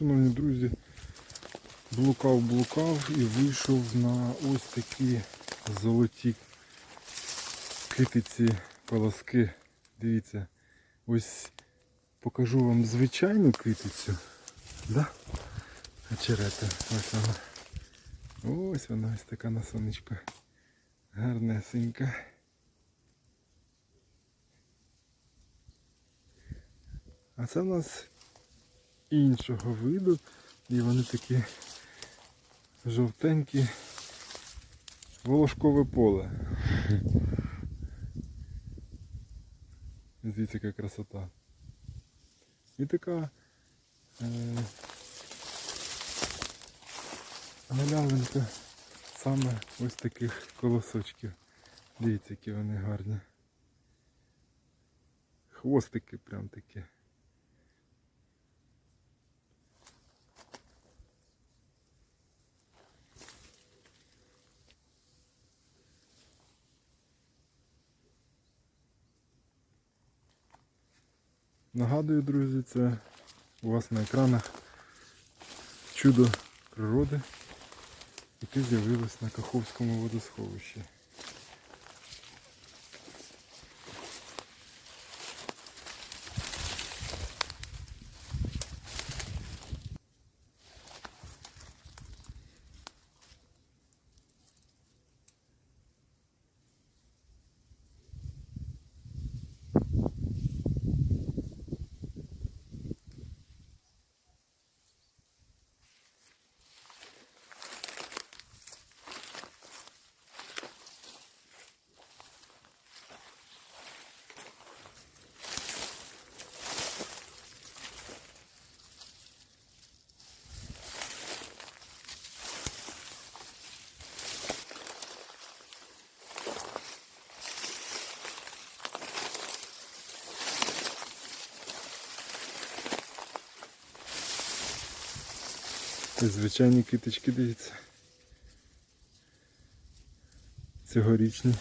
Шановні друзі, блукав, блукав і вийшов на ось такі золоті китиці, колоски. Дивіться, ось покажу вам звичайну китицю. Да? Очерета. Ось вона. Ось вона ось така на сонечко. Гарнесенька. А це в нас іншого виду. І вони такі жовтенькі. Волошкове поле. Дивіться, яка красота. І така е, галявинка саме ось таких колосочків. Дивіться, які вони гарні. Хвостики прям такі. Нагадую, друзі, це у вас на екранах чудо природи, яке з'явилось на Каховському водосховищі. Звичайні китички, дивіться. Цьогорічні.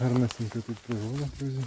Гарнесенька тут пригода, друзі.